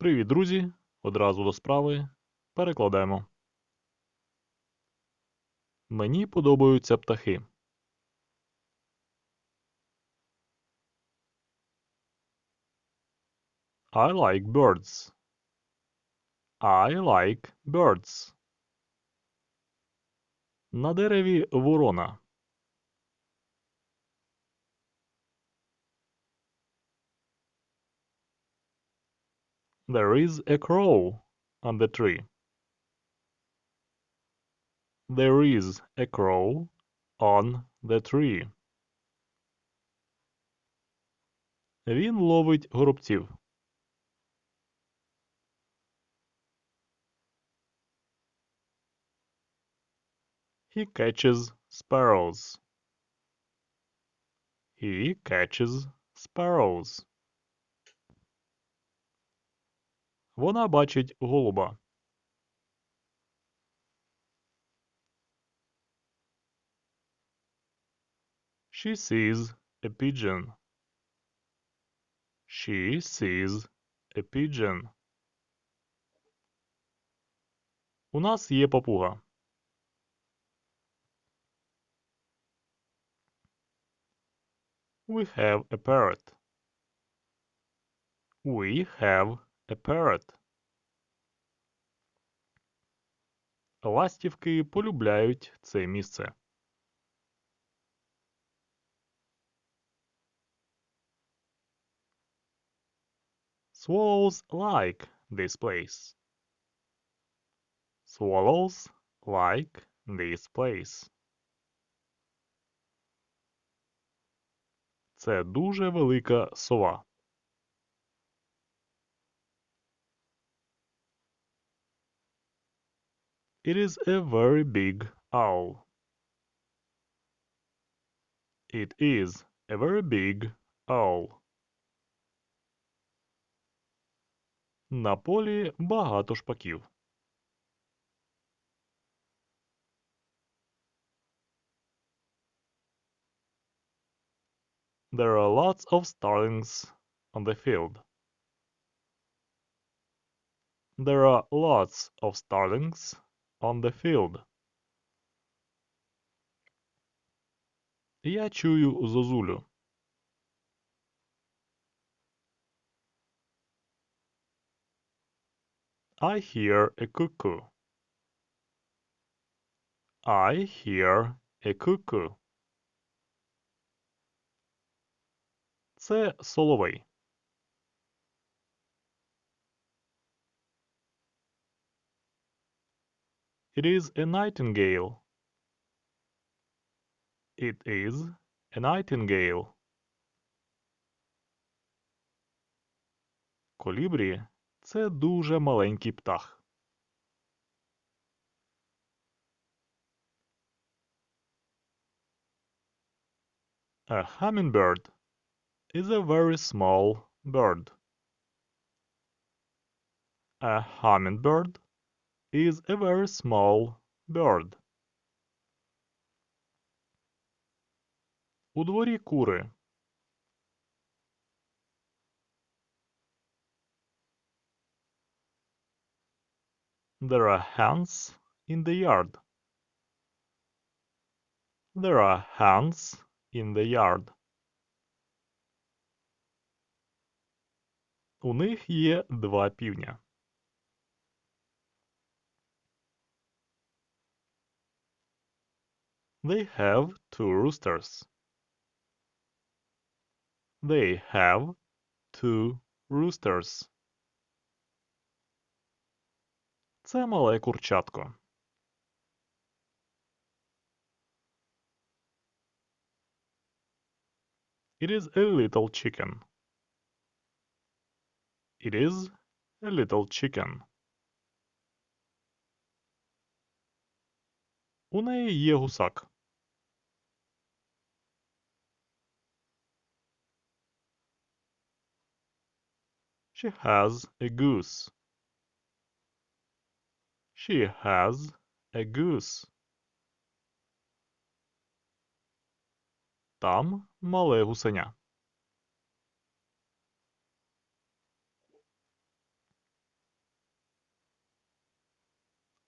Привіт, друзі! Одразу до справи. Перекладемо. Мені подобаються птахи. I like birds. I like birds. На дереві ворона. There is a crow on the tree. There is a crow on the tree. Він ловить горобців. He catches sparrows. He catches sparrows. Вона бачить голуба. She sees a pigeon. She sees a pigeon. У нас є папуга. We have a parrot. We have parrot. Ластівки полюбляють це місце. Swallows like this place. Swallows like this place. Це дуже велика сова. It is a very big owl. It is a very big owl. На полі багато шпаків. There are lots of starlings on the field. There are lots of starlings on the field. Я чую зозулю. I hear a cuckoo. I hear a cuckoo. Це соловей. It is a nightingale. It is a nightingale. Колібрі – це дуже маленький птах. A hummingbird is a very small bird. A hummingbird is a very small bird. У дворі кури. There are hens in the yard. There are hens in the yard. У них є два півня. They have two roosters. They have two roosters. Це мале курчатко. It is a little chicken. It is a little chicken. У неї є гусак. She has a goose. She has a goose. Там мале гусеня.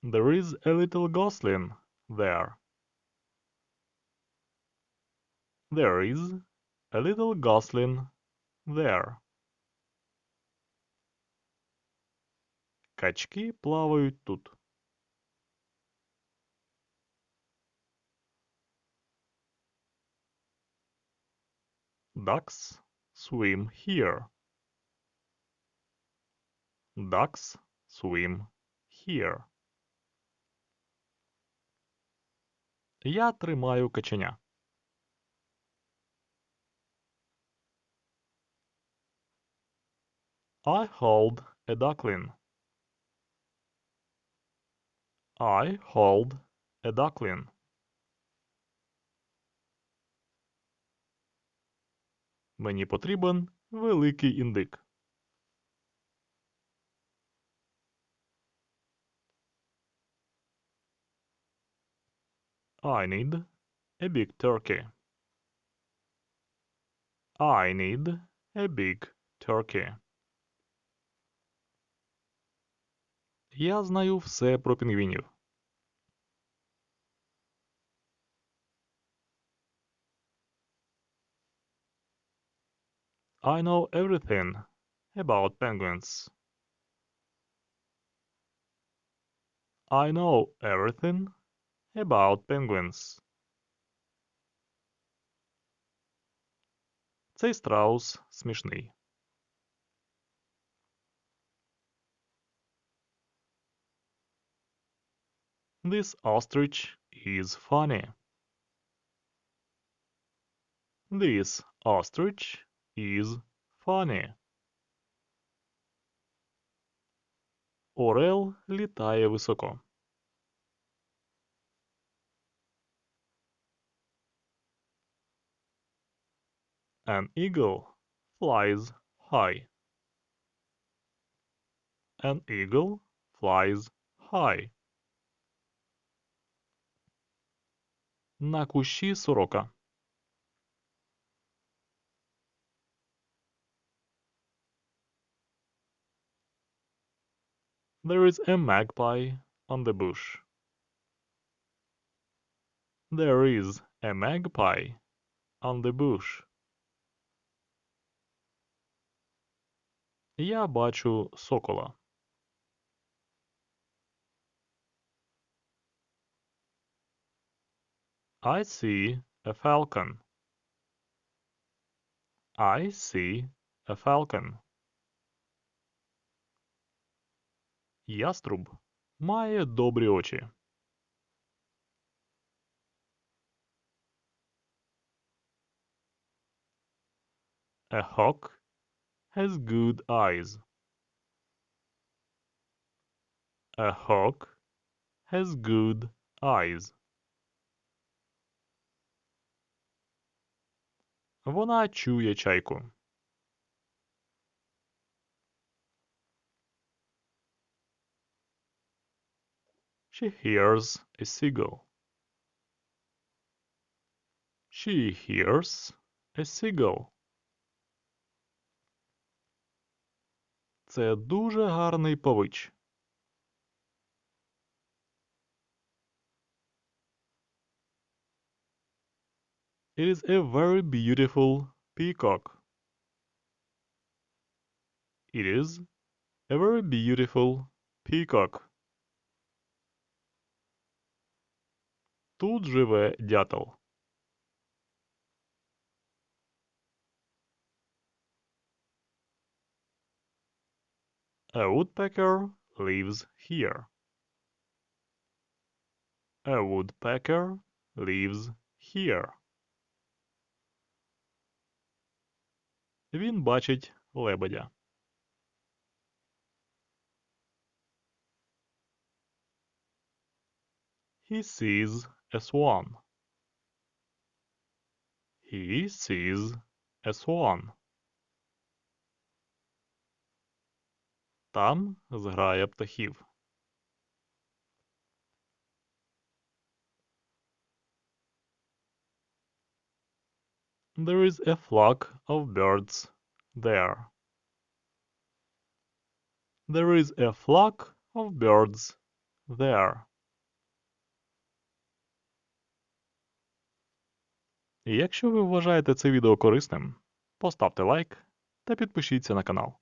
There is a little gosling there. There is a little gosling there. Качки плавають тут. Ducks swim here. Ducks swim here. Я тримаю каченя. I hold a duckling. I hold a duckling. Мені потрібен великий індик. I need a big turkey. I need a big turkey. Я знаю все про пінгвінів. I know everything about penguins. I know everything about penguins. Цей страус смішний. This ostrich is funny. This ostrich is funny. Орел літає високо. An eagle flies high. An eagle flies high. На кущі сорока. There is a magpie on the bush. There is a magpie on the bush. Я бачу сокола. I see a falcon. I see a falcon. Яструб має добрі очі. A hawk has good eyes. A hawk has good eyes. Вона чує чайку. She hears a seagull. She hears a seagull. Це дуже гарний павич. It is a very beautiful peacock. It is a very beautiful peacock. Тут живе дятел. A woodpecker lives here. A woodpecker lives here. Він бачить лебедя. He sees a swan. He sees a swan. Там зграя птахів. There is a flock of birds there. There is a flock of birds there. І якщо ви вважаєте це відео корисним, поставте лайк та підпишіться на канал.